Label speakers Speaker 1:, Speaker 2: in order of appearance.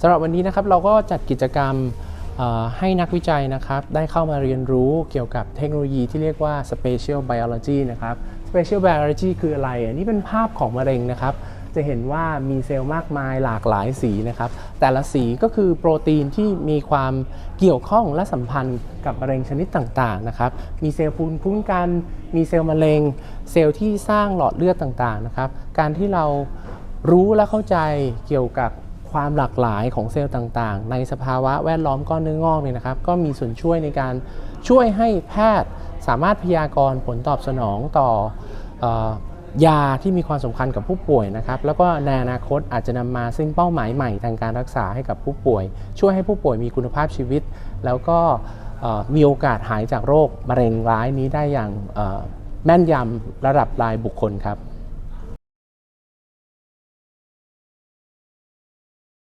Speaker 1: สำหรับวันนี้นะครับเราก็จัดกิจกรรมให้นักวิจัยนะครับได้เข้ามาเรียนรู้เกี่ยวกับเทคโนโลยีที่เรียกว่า Spatial Biology นะครับ Spatial Biology คืออะไรอันนี้เป็นภาพของมะเร็งนะครับ จะเห็นว่ามีเซลล์มากมายหลากหลายสีนะครับ แต่ละสีก็คือโปรตีนที่มีความเกี่ยวข้องและสัมพันธ์กับมะเร็งชนิดต่างๆนะครับ มีเซลล์ภูมิคุ้มกัน มีเซลล์มะเร็ง เซลล์ที่สร้างหลอดเลือดต่างๆนะครับ การที่เรารู้และเข้าใจเกี่ยวกับ ความหลากหลายของเซลล์ต่างๆ ในสภาวะแวดล้อมก้อนเนื้องอกเนี่ยนะครับ ก็มีส่วนช่วยในการช่วยให้แพทย์สามารถพยากรณ์ผลตอบสนองต่อออยาที่มีความสำคัญกับผู้ป่วยนะครับ แล้วก็ในอนาคตอาจจะนำมาซึ่งเป้าหมายใหม่ทางการรักษาให้กับผู้ป่วย ช่วยให้ผู้ป่วยมีคุณภาพชีวิต แล้วก็มีโอกาสหายจากโรคมะเร็งร้ายนี้ได้อย่างแม่นยำระดับรายบุคคลครับ